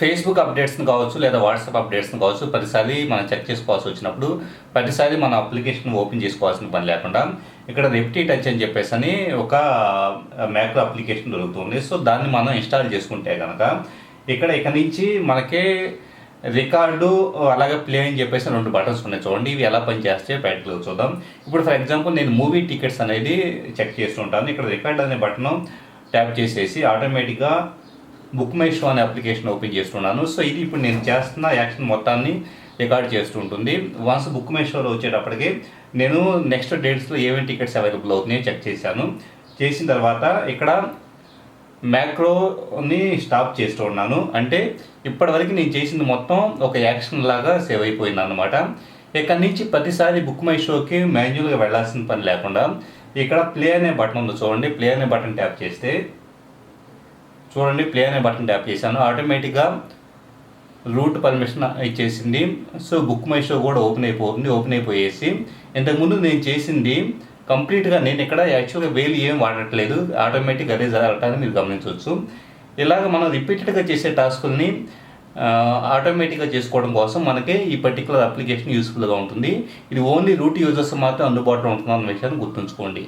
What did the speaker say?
Facebook అప్డేట్స్ని కావచ్చు లేదా WhatsApp అప్డేట్స్ని కావచ్చు ప్రతిసారి మనం చెక్ చేసుకోవాల్సి వచ్చినప్పుడు ప్రతిసారి మన అప్లికేషన్ ఓపెన్ చేసుకోవాల్సిన పని లేకుండా ఇక్కడ రెప్టీ టచ్ అని చెప్పేసి అని ఒక మ్యాక్రో అప్లికేషన్ దొరుకుతుంది. సో దాన్ని మనం ఇన్స్టాల్ చేసుకుంటే కనుక ఇక్కడ ఇక్కడ నుంచి మనకే రికార్డు అలాగే ప్లే అని చెప్పేసి రెండు బటన్స్ ఉన్నాయి. చూడండి ఇవి ఎలా పనిచేస్తే ప్రాక్టికల్ చూద్దాం. ఇప్పుడు ఫర్ ఎగ్జాంపుల్ నేను మూవీ టికెట్స్ అనేది చెక్ చేస్తుంటాను ఇక్కడ రికార్డ్ అనే బటన్ ట్యాప్ చేసేసి ఆటోమేటిక్గా బుక్ మై షో అనే అప్లికేషన్ ఓపెన్ చేస్తున్నాను. సో ఇది ఇప్పుడు నేను చేస్తున్న యాక్షన్ మొత్తాన్ని రికార్డ్ చేస్తుంటుంది. వన్స్ బుక్ మై షోలో వచ్చేటప్పటికి నేను నెక్స్ట్ డేట్స్లో ఏమేమి టికెట్స్ అవైలబుల్ అవుతున్నాయో చెక్ చేశాను. చేసిన తర్వాత ఇక్కడ మ్యాక్రోని స్టాప్ చేస్తూ ఉన్నాను. అంటే ఇప్పటివరకు నేను చేసింది మొత్తం ఒక యాక్షన్ లాగా సేవ్ అయిపోయింది అనమాట ఇక్కడి నుంచి ప్రతిసారి బుక్ మై షోకి మాన్యువల్గా వెళ్ళాల్సిన పని లేకుండా ఇక్కడ ప్లే అనే బటన్ ఉంది చూడండి. ప్లే అనే బటన్ ట్యాప్ చేస్తే చూడండి ప్లే అనే బటన్ ట్యాప్ చేశాను. ఆటోమేటిక్గా రూట్ పర్మిషన్ ఇచ్చేసింది. సో బుక్ మై షో కూడా ఓపెన్ అయిపోతుంది ఓపెన్ అయిపోయేసి. ఇంతకుముందు నేను చేసింది కంప్లీట్గా నేను ఇక్కడ యాక్చువల్గా వేలు ఏం వాడట్లేదు. ఆటోమేటిక్ అదే జరగటాన్ని మీరు గమనించవచ్చు. ఇలాగ మనం రిపీటెడ్గా చేసే టాస్కుల్ని ఆటోమేటిక్గా చేసుకోవడం కోసం మనకి ఈ పర్టికులర్ అప్లికేషన్ యూస్ఫుల్గా ఉంటుంది. ఇది ఓన్లీ రూట్ యూజర్స్ మాత్రం అందుబాటులో ఉంటుందన్న విషయాన్ని గుర్తుంచుకోండి.